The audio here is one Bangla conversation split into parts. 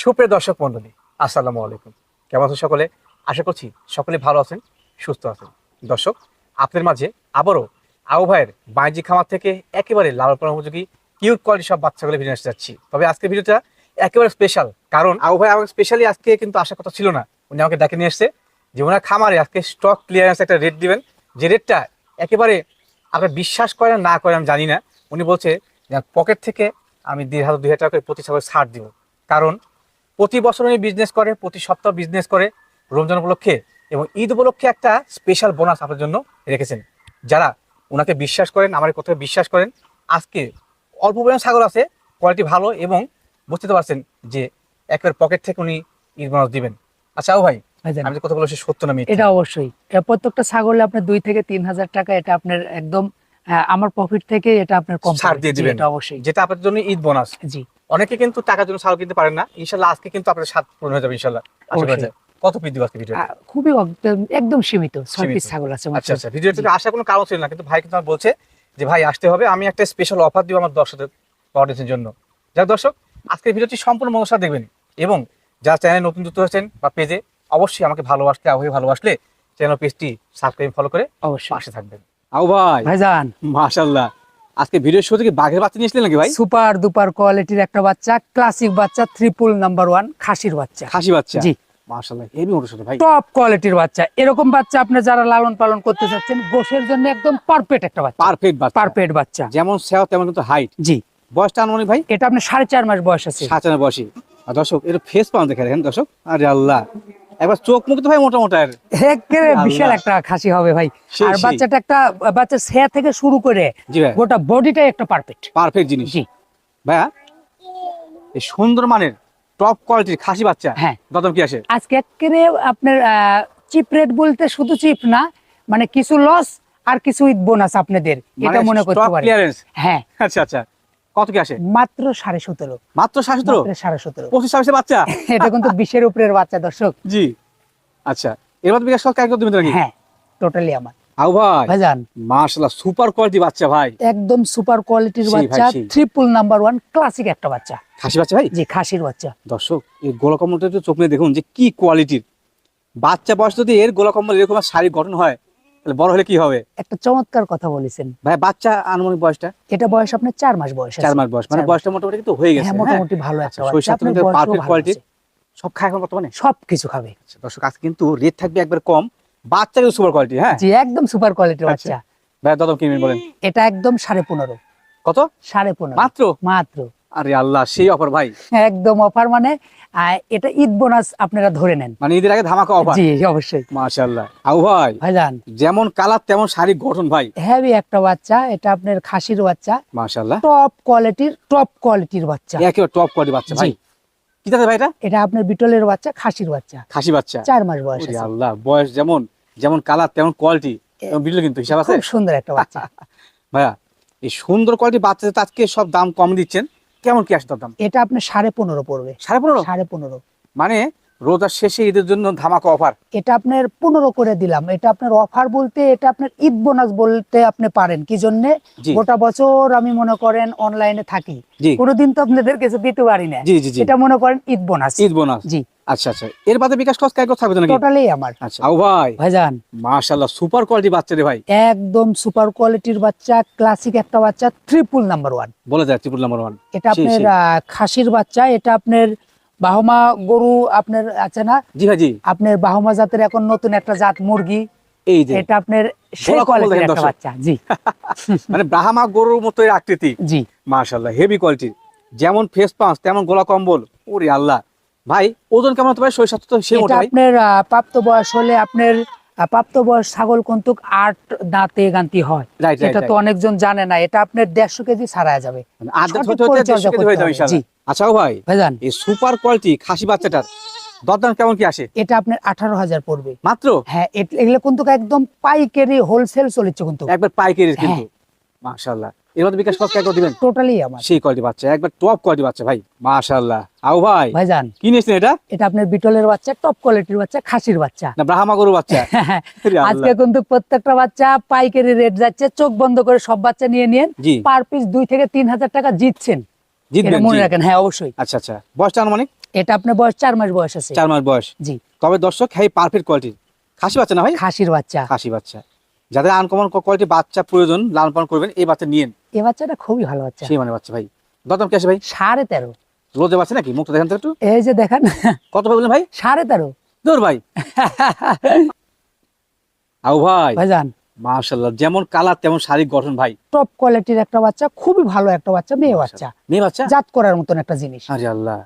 সুপ্রিয় দর্শক মন্ডলী আসসালামু আলাইকুম। কেমন আছেন সকলে? আশা করছি সকলে ভালো আছেন, সুস্থ আছেন। দর্শক, আপনাদের মাঝে আবারও আবু ভাইয়ের বাণিজ্যিক খামার থেকে একেবারে লাল পালন উপযোগী কিউট কোয়ালিটি সব বাচ্চাগুলো ভিডিও আসতে যাচ্ছি। তবে আজকে ভিডিওটা একেবারে স্পেশাল কারণ আবু ভাই আমাকে স্পেশালি আজকে কিন্তু আসার কথা ছিল না। উনি আমাকে ডেকে নিয়ে এসছে যে ওনার খামারে আজকে স্টক ক্লিয়ারেন্স একটা রেট দিবেন। যে রেটটা একেবারে আপনি বিশ্বাস করেন, না করেন আমি জানি না। উনি বলছে যে পকেট থেকে আমি দেড় হাজার, দুই হাজার টাকা করে প্রতি ছাগল ছাড় দিব। কারণ প্রতি বছর উনি বিজনেস করে প্রতি সপ্তাহ বিজনেস করে রমজান উপলক্ষে এবং ঈদ উপলক্ষে একটা স্পেশাল বোনাস আপনার জন্য রেখেছেন। যারা ওনাকে বিশ্বাস করেন আমার কথা বিশ্বাস করেন আজকে অল্প পরিমাণ ছাগল আছে কোয়ালিটি ভালো এবং বুঝতে পারছেন যে একেবারে পকেট থেকে উনি ঈদ বোনাস দিবেন। আচ্ছা ও ভাই আমি যে কথা বলছি সত্য না এটা অবশ্যই। প্রত্যেকটা ছাগলে আপনার দুই থেকে তিন হাজার টাকা এটা আপনার একদম আমার প্রফিট থেকে এটা আপনার কম ছাড় দিয়ে দিবেন। এটা অবশ্যই। যেটা আপনার জন্য ঈদ বোনাস জি। অনেকে কিন্তু টাকার জন্য ছাগল কিনতে পারেন না। ইনশাল্লাহ আজকে কিন্তু আপনার সাত পূরণ হয়ে যাবে ইনশাল্লাহ। আশা করা যায় কত পিস দিব আজকে ভিডিও খুবই একদম একদম সীমিত। ছয় পিস ছাগল আছে আচ্ছা আচ্ছা। ভিডিওতে আসার কোনো কারণ ছিল না কিন্তু ভাই কিন্তু আমার বলছে যে ভাই আসতে হবে। আমি একটা স্পেশাল অফার দিব আমার দর্শকদের অডিয়েন্সের জন্য। যাক দর্শক আজকের ভিডিওটি সম্পূর্ণ মনসা দেখবেন। এবং যারা চ্যানেল নতুন যুক্ত হয়েছেন বা পেজে অবশ্যই আমাকে ভালোবাসলে আবহাওয়া ভালোবাসলে চ্যানেল পেজটি সাবস্ক্রাইব ফলো করে অবশ্যই। পাশে থাকবেন। আও ভাই। ভাইজান। মাশাআল্লাহ। আজকে ভিডিও শুরু থেকে বাঘের বাচ্চা নিয়েছিলেন নাকি ভাই? সুপার দুপার কোয়ালিটির একটা বাচ্চা ক্লাসিক বাচ্চা ট্রিপল নাম্বার ওয়ান খাসির বাচ্চা। খাসি বাচ্চা? জি। মাশাআল্লাহ হেভি মোটর সাথে ভাই। টপ কোয়ালিটির বাচ্চা। এরকম বাচ্চা আপনি যারা লালন পালন করতে চাচ্ছেন গোশের জন্য একদম পারফেক্ট একটা বাচ্চা। পারফেক্ট বাচ্চা। পারফেক্ট বাচ্চা। যেমন সেও তেমন কিন্তু হাইট জি। বয়সটা আনুমানিক ভাই? এটা আপনার সাড়ে চার মাস বয়স আছে। সাঁচানো বয়সী। আর দর্শক এর ফেস পাউন্ড দেখে দেখেন দর্শক। আরে আল্লাহ। একবার চোখ মুখ তো ভাই একেবারে বিশাল একটা খাসি হবে ভাই। আর বাচ্চাটা একটা বাচ্চার ছেয়া থেকে শুরু করে গোটা বডিটাই একটা পারফেক্ট পারফেক্ট জিনিস। জি। ভাইয়া এই সুন্দর মানের টপ কোয়ালিটির খাসি বাচ্চা হ্যাঁ। দাদম কি আসে? আজকে একেবারে আপনার চিপ রেট বলতে শুধু চিপ না মানে কিছু লস আর কিছু বোনাস আপনাদের এটা মনে করতে পারেন। হ্যাঁ। আচ্ছা আচ্ছা। কত কি আসে? মাত্র সাড়ে সতেরো। মাত্র সাড়ে সতেরো? সাড়ে সতেরো। পঁচিশ ছাব্বিশে বাচ্চা? এটা কিন্তু বিশের উপরের বাচ্চা দর্শক। জি। আচ্ছা মধ্যে বিকাশ নাকি হ্যাঁ টোটালি আমার। আউ ভাই। ভাইজান। মাশাআল্লাহ সুপার কোয়ালিটি বাচ্চা ভাই। একদম সুপার কোয়ালিটির বাচ্চা ট্রিপল নাম্বার ওয়ান ক্লাসিক একটা বাচ্চা। খাসি বাচ্চা ভাই? জি খাসির বাচ্চা। দর্শক এই একটু চোখ নিয়ে দেখুন যে কি কোয়ালিটির বাচ্চা বয়স যদি এর গোলা কম্বল এরকম শারীরিক গঠন হয় বড় হলে কি হবে? একটা চমৎকার কথা বলেছেন। ভাই বাচ্চা আনুমানিক বয়সটা? এটা বয়স আপনার চার মাস বয়স চার মাস বয়স মানে বয়সটা মোটামুটি কিন্তু হয়ে গেছে হ্যাঁ হ্যাঁ? মোটামুটি ভালো একটা আচ্ছা, quality। আছে। সব খায় এখন বর্তমানে? সব কিছু খাবে। আচ্ছা, দর্শক আজকে কিন্তু রেট থাকবে একবার কম বাচ্চা কিন্তু সুপার কোয়ালিটি হ্যাঁ? জি একদম সুপার কোয়ালিটির আচ্ছা। বাচ্চা। ভাই দাদা কিনবেন বলেন? এটা একদম সাড়ে পনেরো। কত? সাড়ে পনেরো। মাত্র? মাত্র। আরে আল্লাহ সেই অফার ভাই। একদম অফার মানে এটা ঈদ বোনাস আপনারা ধরে নেন। মানে ঈদের আগে ধামাকা অফার জি অবশ্যই। মাশাআল্লাহ। আউ ভাই ভাইজান যেমন কালার তেমন শারীরিক গঠন ভাই। হেভি একটা বাচ্চা এটা আপনার খাসির বাচ্চা। মাশাআল্লাহ। টপ কোয়ালিটির টপ কোয়ালিটির বাচ্চা। একেবারে টপ কোয়ালিটি বাচ্চা ভাই। কি জাতের ভাই এটা? এটা আপনার বিটলের বাচ্চা খাসির বাচ্চা। খাসি বাচ্চা। চার মাস বয়স আল্লাহ বয়স যেমন যেমন কালার তেমন কোয়ালিটি ভিডিও কিন্তু হিসাব আছে। খুব সুন্দর একটা বাচ্চা। ভাইয়া এই সুন্দর কোয়ালিটি বাচ্চাদের তো আজকে সব দাম কম দিচ্ছেন। কেমন কি আসছে দাম? এটা আপনার সাড়ে পনেরো পড়বে। সাড়ে পনেরো? সাড়ে পনেরো। মানে রোজার শেষে ঈদের জন্য ধামাকা অফার? এটা আপনার পনেরো করে দিলাম। এটা আপনার অফার বলতে এটা আপনার ঈদ বোনাস বলতে আপনি পারেন। কি জন্য? গোটা বছর আমি মনে করেন অনলাইনে থাকি। কোনোদিন তো আপনাদের কিছু দিতে পারি না। এটা মনে করেন ঈদ বোনাস। ঈদ বোনাস। জি। আচ্ছা আচ্ছা। এর বাদে বিকাশ কস কাজ থাকবে নাকি? টোটালি আমার। আচ্ছা। আও ভাই। ভাইজান। মাশাআল্লাহ সুপার কোয়ালিটি বাচ্চা রে ভাই। একদম সুপার কোয়ালিটির বাচ্চা ক্লাসিক একটা বাচ্চা ট্রিপল নাম্বার ওয়ান বলে যায় ত্রিপুল নাম্বার ওয়ান এটা আপনার খাসির বাচ্চা এটা আপনার বাহমা গরু আপনার আছে না? জি ভাই জি। আপনার বাহমা জাতের এখন নতুন একটা জাত মুরগি। এই যে। এটা আপনার সেই কোয়ালিটির একটা বাচ্চা জি। মানে ব্রাহ্মা গরুর মতো আকৃতি। জি। মাশাআল্লাহ হেভি কোয়ালিটি যেমন ফেস পাঁচ তেমন গোলা কম্বল। ওরে আল্লাহ। ভাই ওজন কেমন হতে পারে? শরীর স্বাস্থ্য তো সে এটা মোটা ভাই আপনার প্রাপ্ত বয়স হলে আপনার আহ, প্রাপ্ত বয়স ছাগল কিন্তু আট দাঁতে গান্তি হয়। এটা তো অনেকজন জানে না এটা আপনার দেড়শো কেজি ছাড়া যাবে। হয়ে জি। আচ্ছা ভাই ভাইজান। এই সুপার কোয়ালিটি খাসি বাচ্চাটার দরদাম কেমন কি আসে? এটা আপনার আঠারো হাজার পড়বে। মাত্র? হ্যাঁ এগুলো কিন্তু একদম পাইকারি হোলসেল চলেছে কিন্তু। একবার পাইকারি কিন্তু। হ্যাঁ। মাশাআল্লাহ এর মধ্যে বিকাশ কত দিবেন? টোটালি আমার। সেই কোয়ালিটি বাচ্চা একবার টপ কোয়ালিটি বাচ্চা ভাই মাশাআল্লাহ। আও ভাই ভাইজান। কি নিয়েছেন এটা? এটা আপনার বিটলের বাচ্চা টপ কোয়ালিটির বাচ্চা খাসির বাচ্চা। না ব্রাহ্মা গরু বাচ্চা। আজকে কিন্তু প্রত্যেকটা বাচ্চা পাইকারি রেট যাচ্ছে চোখ বন্ধ করে সব বাচ্চা নিয়ে নিন জি। পার পিস দুই থেকে তিন হাজার টাকা জিতছেন। জিতবেন মনে রাখেন হ্যাঁ অবশ্যই। আচ্ছা আচ্ছা। বয়সটা আনুমানিক এটা আপনার বয়স চার মাস বয়স আছে। চার মাস বয়স। জি। তবে দর্শক হ্যাঁ পারফেক্ট কোয়ালিটির খাসি বাচ্চা না ভাই? খাসির বাচ্চা। খাসি বাচ্চা। যাদের আনকমন কোয়ালিটি বাচ্চা প্রয়োজন লালন পালন করবেন এই বাচ্চা নিয়েন। এই বাচ্চাটা খুবই ভালো বাচ্চা। সেই মানে বাচ্চা ভাই। দরদাম কি আছে ভাই? সাড়ে তেরো। রোজে বাচ্চা নাকি? মুখটা দেখেন তো একটু। এই যে দেখেন। কত ভাই বললেন ভাই? সাড়ে তেরো। দূর ভাই। আও ভাই। ভাইজান। মাশাল্লাহ যেমন কালার তেমন শারীরিক গঠন ভাই। টপ কোয়ালিটির একটা বাচ্চা খুবই ভালো একটা বাচ্চা মেয়ে বাচ্চা। মেয়ে বাচ্চা? জাত করার মতন একটা জিনিস। আরে আল্লাহ।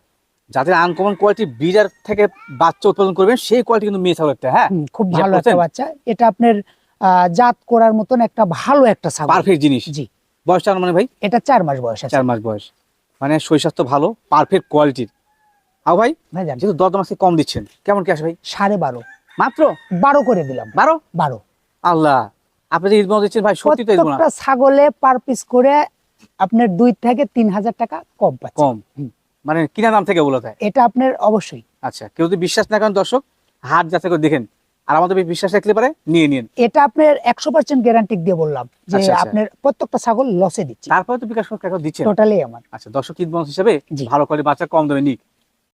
যাদের আনকমন কোয়ালিটি ব্রিডার থেকে বাচ্চা উৎপাদন করবেন সেই কোয়ালিটি কিন্তু মেয়ে ছাগল একটা হ্যাঁ খুব ভালো একটা বাচ্চা। এটা আপনার জাত করার মতন একটা ভালো একটা ছাগল। পারফেক্ট জিনিস। জি। বয়সটা মানে ভাই? এটা চার মাস বয়স চার মাস বয়স। মানে শরীর ভালো পারফেক্ট কোয়ালিটির আও ভাই? ভাইজান। যেহেতু দরদাম আজকে কম দিচ্ছেন কেমন কি আসে ভাই? সাড়ে বারো। মাত্র? বারো করে দিলাম। বারো? বারো। আল্লাহ আপনি যে ঈদ দিচ্ছেন ভাই সত্যি তো ঈদ ছাগলে পার পিস করে আপনার দুই থেকে তিন হাজার টাকা কম পাচ্ছে। কম। মানে কিনা দাম থেকে বলা যায়। এটা আপনার অবশ্যই। আচ্ছা কেউ যদি বিশ্বাস না করেন দর্শক হাট যাচাই করে দেখেন। আর আমাদের বিশ্বাস রাখলে পারে নিয়ে নিন। এটা আপনার একশো পার্সেন্ট গ্যারান্টি দিয়ে বললাম যে আচ্ছা, আচ্ছা। আপনার প্রত্যেকটা ছাগল লসে দিচ্ছে। তারপরে তো বিকাশ করে দিচ্ছে টোটালি আমার। আচ্ছা দর্শক ঈদ হিসেবে ভালো করে বাচ্চা কম দামে নিক।